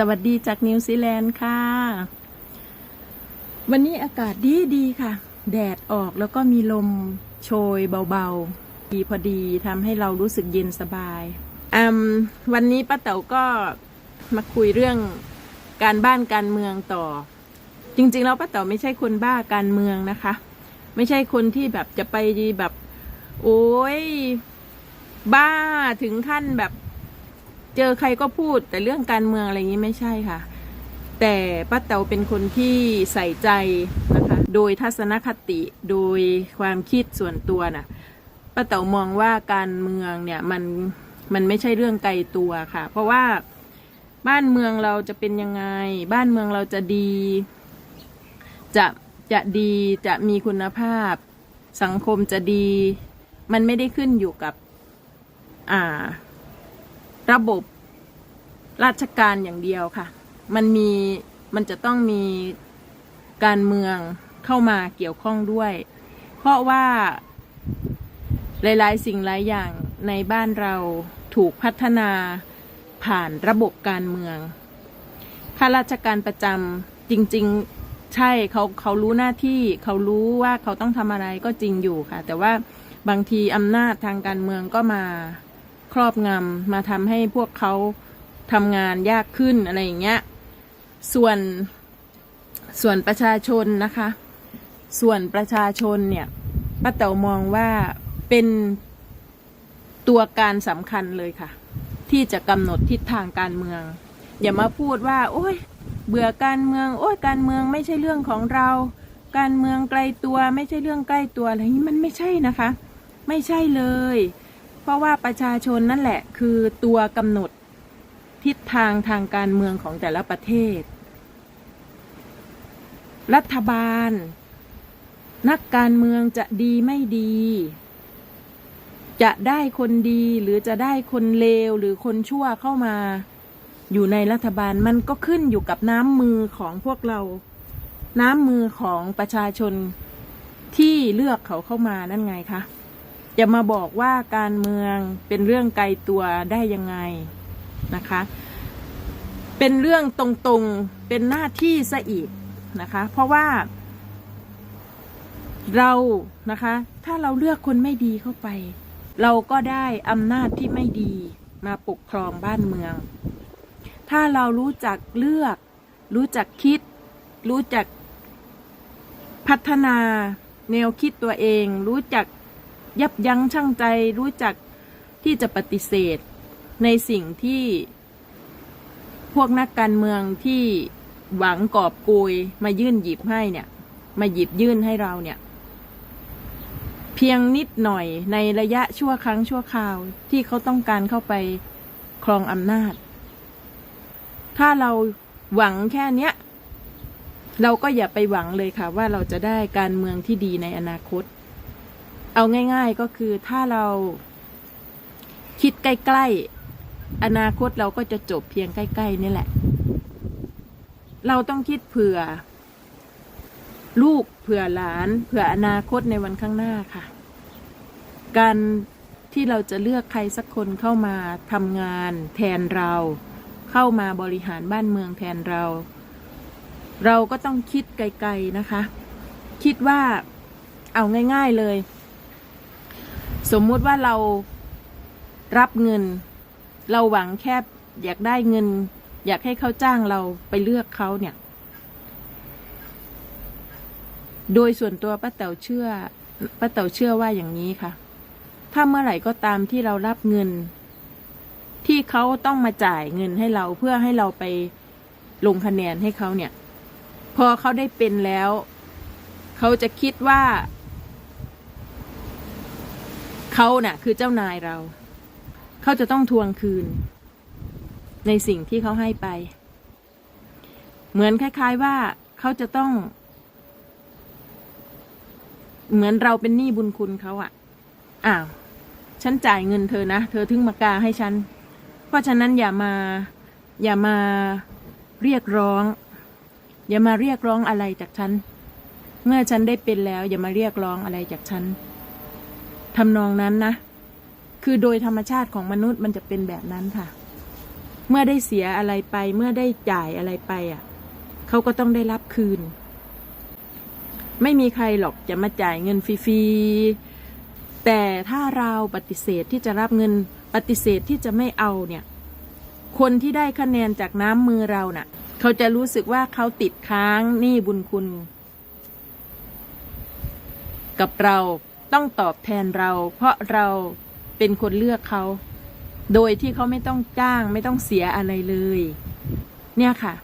สวัสดีจากนิวซีแลนด์ค่ะ วันนี้อากาศดีดีค่ะ แดดออกแล้วก็มีลมโชยเบาๆดีพอดีทำให้เรารู้สึกเย็นสบายอืมวันนี้ป้าเต๋าก็มาคุยเรื่องการบ้านการเมืองต่อ จริงๆแล้วป้าเต๋าไม่ใช่คนบ้าการเมืองนะคะ ไม่ใช่คนที่แบบจะไปแบบ โอ้ยบ้าถึงขั้นแบบ เจอใครก็พูดแต่เรื่องการเมืองอะไรอย่างนี้ไม่ใช่ค่ะ แต่ป้าเต๋าเป็นคนที่ใส่ใจนะคะ โดยทัศนคติโดยความคิดส่วนตัวน่ะป้าเต๋ามองว่าการเมืองเนี่ยมันมันไม่ใช่เรื่องไกลตัวค่ะ เพราะว่าบ้านเมืองเราจะเป็นยังไง บ้านเมืองเราจะดี จะจะดีจะมีคุณภาพ สังคมจะดี มันไม่ได้ขึ้นอยู่กับ อ่า ระบบราชการอย่างเดียวค่ะ มันมีมันจะต้องมีการเมืองเข้ามาเกี่ยวข้องด้วย เพราะว่าหลาย ๆ สิ่งหลายอย่างในบ้านเราถูกพัฒนาผ่านระบบการเมือง ข้าราชการประจำจริง ๆ ใช่เขาเขารู้หน้าที่เขารู้ว่าเขาต้องทำอะไรก็จริงอยู่ค่ะ แต่ว่าบางทีอำนาจทางการเมืองก็มา ครอบงำมาทำให้พวกเขาทำงานยากขึ้นอะไรอย่างเงี้ย ส่วนส่วนประชาชนนะคะ ส่วนประชาชนเนี่ยป้าเต๋ามองว่าเป็นตัวการสำคัญเลยค่ะ ที่จะกำหนดทิศทางการเมือง อย่ามาพูดว่า โอ้ย เบื่อการเมือง โอ้ยการเมืองไม่ใช่เรื่องของเรา การเมืองไกลตัวไม่ใช่เรื่องใกล้ตัวอะไรนี้มันไม่ใช่นะคะ ไม่ใช่เลย ราะว่าประชาชนนั่นแหละคือตัวกำหนดทิศทางทางการเมืองของแต่ละประเทศ รัฐบาล นักการเมืองจะดีไม่ดี จะได้คนดีหรือจะได้คนเลวหรือคนชั่วเข้ามา อยู่ในรัฐบาลมันก็ขึ้นอยู่กับน้ำมือของพวกเรา น้ำมือของประชาชนที่เลือกเขาเข้ามานั่นไงคะ จะมาบอกว่าการเมืองเป็นเรื่องไกลตัวได้ยังไงนะคะ เป็นเรื่องตรงๆเป็นหน้าที่ซะอีกนะคะ เพราะว่า เรานะคะ ถ้าเราเลือกคนไม่ดีเข้าไป เราก็ได้อำนาจที่ไม่ดีมาปกครองบ้านเมือง ถ้าเรารู้จักเลือก รู้จักคิด รู้จักพัฒนาแนวคิดตัวเอง รู้จัก ยับยั้งชั่งใจรู้จักที่จะปฏิเสธ ในสิ่งที่พวกนักการเมืองที่หวังกอบโกยมายื่นหยิบให้เนี่ย มาหยิบยื่นให้เราเนี่ย เพียงนิดหน่อยในระยะชั่วครั้งชั่วคราวที่เขาต้องการเข้าไปครองอำนาจ ถ้าเราหวังแค่เนี้ย เราก็อย่าไปหวังเลยค่ะ ว่าเราจะได้การเมืองที่ดีในอนาคต เอาง่าย ๆก็คือถ้าเราคิดใกล้ๆ อนาคตเราก็จะจบเพียงใกล้ๆนี่แหละ เราต้องคิดเผื่อ ลูกเผื่อหลาน เผื่ออนาคตในวันข้างหน้าค่ะ การที่เราจะเลือกใครสักคนเข้ามาทำงานแทนเรา เข้ามาบริหารบ้านเมืองแทนเรา เราก็ต้องคิดไกลๆนะคะ คิดว่าเอาง่าย ๆเลย สมมุติว่าเรารับเงิน เราหวังแค่อยากได้เงิน อยากให้เขาจ้างเราไปเลือกเขาเนี่ย โดยส่วนตัวป้าเต๋าเชื่อป้าเต๋าเชื่อว่าอย่างนี้ค่ะ ถ้าเมื่อไหร่ก็ตามที่เรารับเงิน ที่เขาต้องมาจ่ายเงินให้เราเพื่อให้เราไปลงคะแนนให้เขาเนี่ย พอเขาได้เป็นแล้ว เขาจะคิดว่า เขาเน่ะ คือเจ้านายเรา เขาจะต้องทวงคืน ในสิ่งที่เขาให้ไป เหมือนคล้าย ๆว่าเขาจะต้อง เหมือนเราเป็นหนี้บุญคุณเขาอะอ้าวฉันจ่ายเงินเธอนะ เธอถึงมากาให้ฉัน เพราะฉะนั้นอย่ามา อย่ามาเรียกร้อง อย่ามาเรียกร้องอะไรจากฉัน เมื่อฉันได้เป็นแล้ว อย่ามาเรียกร้องอะไรจากฉัน ทำนองนั้นนะ คือโดยธรรมชาติของมนุษย์มันจะเป็นแบบนั้นค่ะ เมื่อได้เสียอะไรไป เมื่อได้จ่ายอะไรไปอะ เขาก็ต้องได้รับคืน ไม่มีใครหรอกจะมาจ่ายเงินฟรีๆ แต่ถ้าเราปฏิเสธที่จะรับเงินปฏิเสธที่จะไม่เอาเนี่ย คนที่ได้คะแนนจากน้ำมือเราน่ะ เขาจะรู้สึกว่าเขาติดค้างหนี้บุญคุณ กับเรา ต้องตอบแทนเรา เพราะเราเป็นคนเลือกเขา โดยที่เขาไม่ต้องจ้างไม่ต้องเสียอะไรเลย เนี่ยค่ะ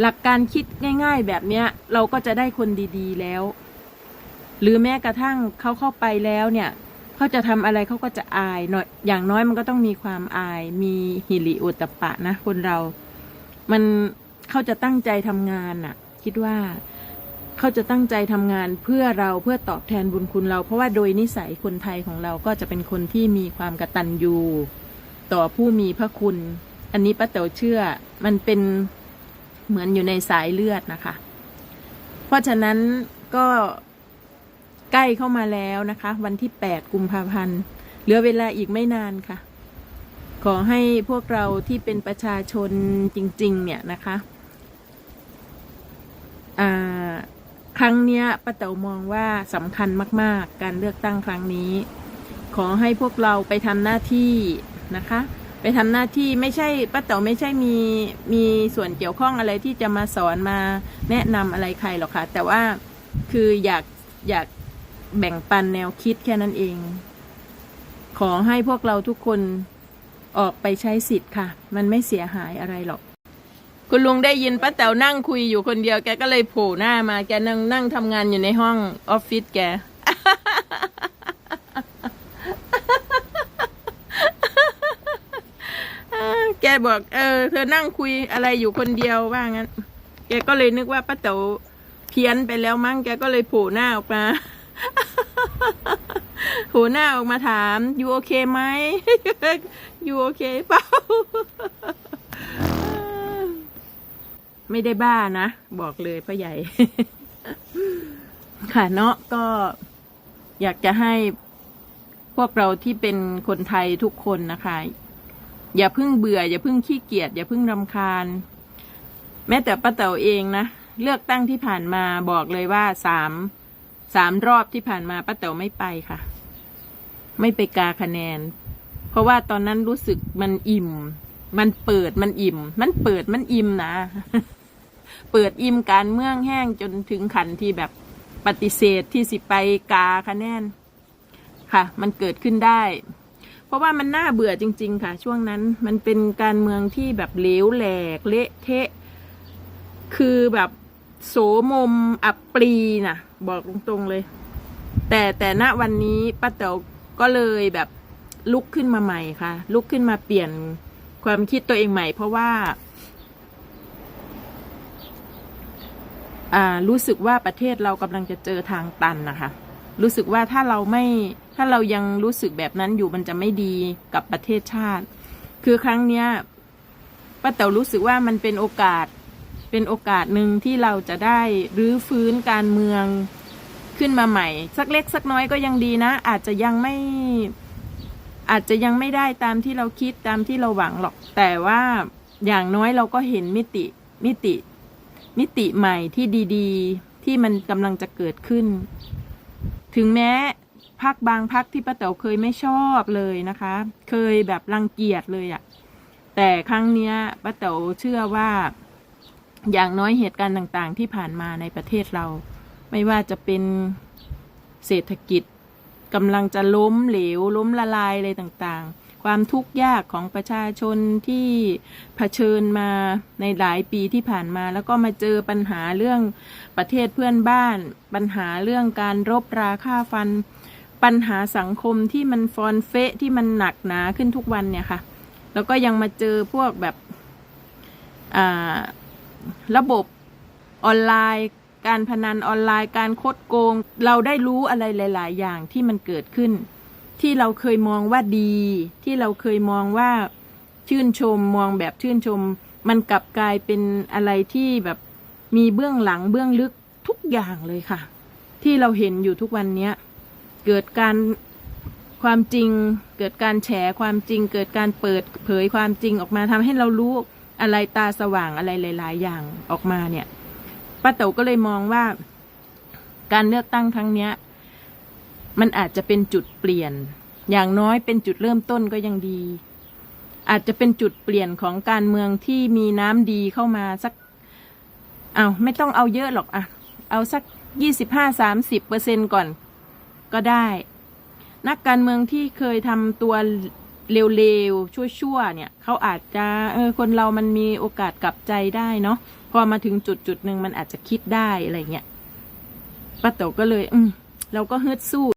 หลักการคิดง่าย ๆ แบบเนี้ย เราก็จะได้คนดีๆแล้ว หรือแม้กระทั่งเขาเข้าไปแล้วเนี่ยเขาจะทำอะไรเขาก็จะอายหน่อยอย่างน้อยมันก็ต้องมีความอาย มีหิริโอตตปะนะ คนเรา มันเขาจะตั้งใจทำงานน่ะ คิดว่า เขาจะตั้งใจทำงานเพื่อเราเพื่อตอบแทนบุญคุณเรา เพราะว่าโดยนิสัยคนไทยของเราก็จะเป็นคนที่มีความกตัญญูต่อผู้มีพระคุณ อันนี้ป้าเต๋อเชื่อมันเป็นเหมือนอยู่ในสายเลือดนะคะ เพราะฉะนั้นก็ใกล้เข้ามาแล้วนะคะ วันที่ 8 กุมภาพันธ์เหลือเวลาอีกไม่นานค่ะ ขอให้พวกเราที่เป็นประชาชนจริง ๆ เนี่ยนะคะ อ่า ครั้งเนี้ยป้าเต๋อมองว่าสำคัญมาก ๆ การเลือกตั้งครั้งนี้ ขอให้พวกเราไปทำหน้าที่นะคะ ไปทำหน้าที่ไม่ใช่ป้าเต๋อไม่ใช่มีมีส่วนเกี่ยวข้องอะไรที่จะมาสอนมาแนะนำอะไรใครหรอกค่ะ แต่ว่าคืออยากอยากแบ่งปันแนวคิดแค่นั้นเอง ขอให้พวกเราทุกคนออกไปใช้สิทธิ์ค่ะ มันไม่เสียหายอะไรหรอก คุณลุงได้ยินป้าแต๋วนั่งคุยอยู่คนเดียวแกก็เลยโผล่หน้ามา แกนั่งนั่งทำงานอยู่ในห้องออฟฟิศแก แกบอก เออ เธอนั่งคุยอะไรอยู่คนเดียวว่างั้น แกก็เลยนึกว่าป้าแต๋วเพี้ยนไปแล้วมั้งแกก็เลยโผล่หน้าออกมาโผล่หน้าออกมาถาม อยู่โอเคไหมอยู่โอเคเปล่า ไม่ได้บ้านะ บอกเลยพ่อใหญ่ ค่ะเนาะก็อยากจะให้พวกเราที่เป็นคนไทยทุกคนนะคะ อย่าเพิ่งเบื่อ อย่าเพิ่งขี้เกียจอย่าเพิ่งรำคาญ แม้แต่ป้าเต๋าเองนะเลือกตั้งที่ผ่านมาบอกเลยว่าสามสามรอบที่ผ่านมาป้าเต๋าไม่ไปค่ะ ไม่ไปกาคะแนน เพราะว่าตอนนั้นรู้สึกมันอิ่ม มันเปิดมันอิ่ม มันเปิดมันอิ่มนะ เปิดอิ่มการเมืองแห้งจนถึงขันที่แบบปฏิเสธที่สิไปกาคะแนนค่ะ มันเกิดขึ้นได้ เพราะว่ามันน่าเบื่อจริง ๆ ค่ะ ช่วงนั้นมันเป็นการเมืองที่แบบเลวแหลกเละเทะ คือแบบโสมมอับปรีน่ะ บอกตรงๆเลย แต่แต่ณวันนี้ป้าเต๋อก็เลยแบบลุกขึ้นมาใหม่ค่ะ ลุกขึ้นมาเปลี่ยน ความคิดตัวเองใหม่ เพราะว่าอ่า รู้สึกว่าประเทศเรากำลังจะเจอทางตันนะคะ รู้สึกว่าถ้าเราไม่ ถ้าเรายังรู้สึกแบบนั้นอยู่มันจะไม่ดีกับประเทศชาติ คือครั้งเนี้ยป้าเต๋อรู้สึกว่ามันเป็นโอกาส เป็นโอกาสหนึ่งที่เราจะได้รื้อฟื้นการเมืองขึ้นมาใหม่ สักเล็กสักน้อยก็ยังดีนะ อาจจะยังไม่ อาจจะยังไม่ได้ตามที่เราคิดตามที่เราหวังหรอก แต่ว่าอย่างน้อยเราก็เห็นมิติมิติ มิติใหม่ที่ดีๆ ที่มันกำลังจะเกิดขึ้น ถึงแม้พักบางพักที่ป้าเต๋อเคยไม่ชอบเลยนะคะ เคยแบบรังเกียจเลยอะแต่ครั้งเนี้ยป้าเต๋อเชื่อว่า อย่างน้อยเหตุการณ์ต่างๆ ที่ผ่านมาในประเทศเรา ไม่ว่าจะเป็นเศรษฐกิจ กำลังจะล้มเหลว ล้มละลายอะไรต่างๆ ความทุกข์ยากของประชาชนที่เผชิญมาในหลายปีที่ผ่านมา แล้วก็มาเจอปัญหาเรื่องประเทศเพื่อนบ้าน ปัญหาเรื่องการรบราค่าฟัน ปัญหาสังคมที่มันฟอนเฟะที่มันหนักหนาขึ้นทุกวันเนี่ยค่ะ แล้วก็ยังมาเจอพวกแบบระบบออนไลน์ การพนันออนไลน์ การคดโกง เราได้รู้อะไรหลาย ๆ อย่างที่มันเกิดขึ้น ที่เราเคยมองว่าดี ที่เราเคยมองว่าชื่นชมมองแบบชื่นชม มันกลับกลายเป็นอะไรที่แบบมีเบื้องหลังเบื้องลึกทุกอย่างเลยค่ะ ที่เราเห็นอยู่ทุกวันนี้เกิดการความจริง เกิดการแฉความจริง เกิดการเปิดเผยความจริงออกมาทำให้เรารู้อะไรตาสว่างอะไรหลาย ๆ อย่างออกมาเนี่ย ป้าเต๋าก็เลยมองว่า การเลือกตั้งครั้งเนี้ย มันอาจจะเป็นจุดเปลี่ยน อย่างน้อยเป็นจุดเริ่มต้นก็ยังดี อาจจะเป็นจุดเปลี่ยนของการเมืองที่มีน้ำดีเข้ามาสักเอาไม่ต้องเอาเยอะหรอกอะเอาสักยี่สิบห้าสามสิบเปอร์เซ็นก่อนก็ได้ นักการเมืองที่เคยทำตัว เร็วๆ ชั่วๆ เนี่ยเขาอาจจะเออคนเรามันมีโอกาสกลับใจได้เนาะพอมาถึงจุดจุดๆหนึ่งมันอาจจะคิดได้อะไรเงี้ยป้าเต๋อก็เลย อืมเราก็ฮึดสู้